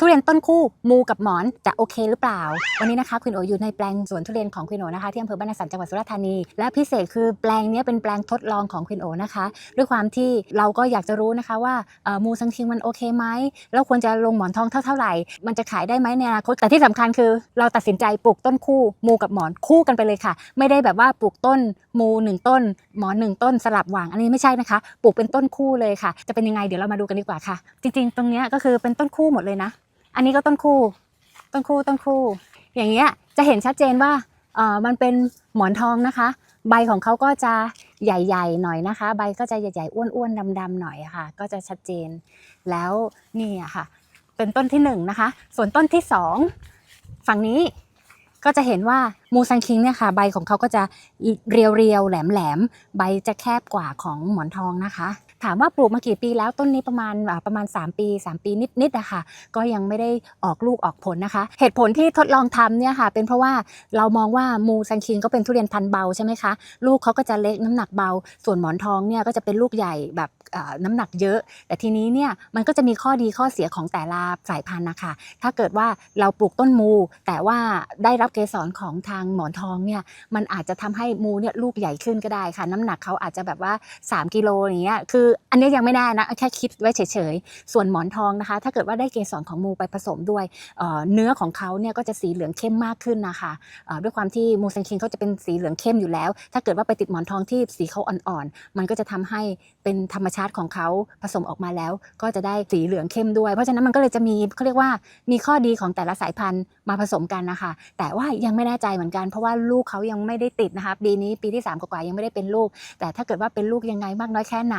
ทุเรียนต้นคู่มูกับหมอนจะโอเคหรือเปล่า วันนี้นะคะคุณโออยู่ในแปลงสวนทุเรียนของคุณโอนะคะที่อำเภอบ้านนาสันจังหวัดสุราษฎร์ธานี และพิเศษคือแปลงนี้เป็นแปลงทดลองของคุณโอนะคะ ด้วยความที่เราก็อยากจะรู้นะคะว่ามูซังคิงมันโอเคไหมแล้วควรจะลงหมอนทองเท่าเท่าไหร่ มันจะขายได้ไหมในอนาคตแต่ที่สำคัญคือ เราตัดสินใจปลูกต้นคู่มูกับหมอนคู่กันไปเลยค่ะ ไม่ได้แบบว่าปลูกต้นมูหนึ่งต้น หมอนหนึ่งต้นสลับหว่างอันนี้ไม่ใช่นะคะ ปลูกเป็นต้นคู่เลยค่ะ จะเป็นยังไงเดี๋ยวเรามาดูกันดีกว่าค่ะ จริง ๆ ตรงนี้ก็คือเป็นต้นคู่หมดเลยนะ อันนี้ก็ต้นคู่ ต้นคู่ต้นคู่ อย่างเงี้ยจะเห็นชัดเจนว่าเออมันเป็นหมอนทองนะคะ ใบของเขาก็จะใหญ่ๆหน่อยนะคะ ใบก็จะใหญ่ๆอ้วนๆดำๆหน่อยค่ะ ก็จะชัดเจน แล้วนี่อะค่ะ เป็นต้นที่หนึ่งนะคะ ส่วนต้นที่สองฝั่งนี้ก็จะเห็นว่ามูซังคิงเนี่ยค่ะ ใบของเขาก็จะเรียวๆแหลมๆ ใบจะแคบกว่าของหมอนทองนะคะ ถามว่าปลูกมากี่ปีแล้วต้นนี้ประมาณประมาณ 3 ปี 3 ปีนิดๆอะค่ะก็ยังไม่ได้ออกลูกออกผลนะคะ เหตุผลที่ทดลองทำเนี่ยค่ะ เป็นเพราะว่าเรามองว่ามูซังคิงก็เป็นทุเรียนพันธุ์เบาใช่ไหมคะลูกเขาก็จะเล็กน้ำหนักเบา ส่วนหมอนทองเนี่ยก็จะเป็นลูกใหญ่แบบน้ำหนักเยอะ แต่ทีนี้เนี่ยมันก็จะมีข้อดีข้อเสียของแต่ละสายพันธุ์นะคะ ถ้าเกิดว่าเราปลูกต้นมู แต่ว่าได้รับเกสรของทางหมอนทองเนี่ยมันอาจจะทำให้มูเนี่ยลูกใหญ่ขึ้นก็ได้ค่ะ น้ำหนักเขาอาจจะแบบว่า 3กิโลอย่างเงี้ยคืออันนี้ยังไม่ได้นะแค่คิดไว้เฉยๆ ส่วนหมอนทองนะคะ ถ้าเกิดว่าได้เกสรของมูไปผสมด้วยเเนื้อของเขาเนี่ยก็จะสีเหลืองเข้มมากขึ้นนะคะด้วยความที่มูเซนคิงเขาจะเป็นสีเหลืองเข้มอยู่แล้ว ถ้าเกิดว่าไปติดหมอนทองที่สีเขาอ่อนๆมันก็จะทำให้เป็นธรรมชาติของเขาผสมออกมาแล้ว ก็จะได้สีเหลืองเข้มด้วย เพราะฉะนั้นมันก็เลยจะมีเขาเรียกว่ามีข้อดีของแต่ละสายพันธุ์มาผสมกันนะคะ แต่ว่ายังไม่แน่ใจเหมือนกัน เพราะว่าลูกเขายังไม่ได้ติดนะคะปีนี้ปีที่3กว่าๆยังไม่ได้เป็นลูก แต่ถ้าเกิดว่าเป็นลูกยังไงมากน้อยแค่ไหน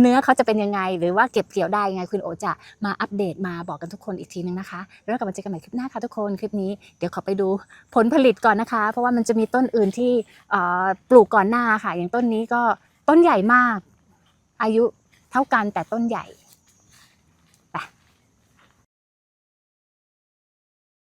เนื้อเขาจะเป็นยังไง หรือว่าเก็บเกี่ยวได้ยังไงคุณโอจะมาอัปเดตมาบอกกันทุกคนอีกทีนึงนะคะ แล้วกลับมาเจอกันใหม่คลิปหน้าค่ะทุกคนคลิปนี้เดี๋ยวขอไปดูผลผลิตก่อนนะคะ เพราะว่ามันจะมีต้นอื่นที่ปลูกก่อนหน้าค่ะ อย่างต้นนี้ก็ต้นใหญ่มาก อายุเท่ากันแต่ต้นใหญ่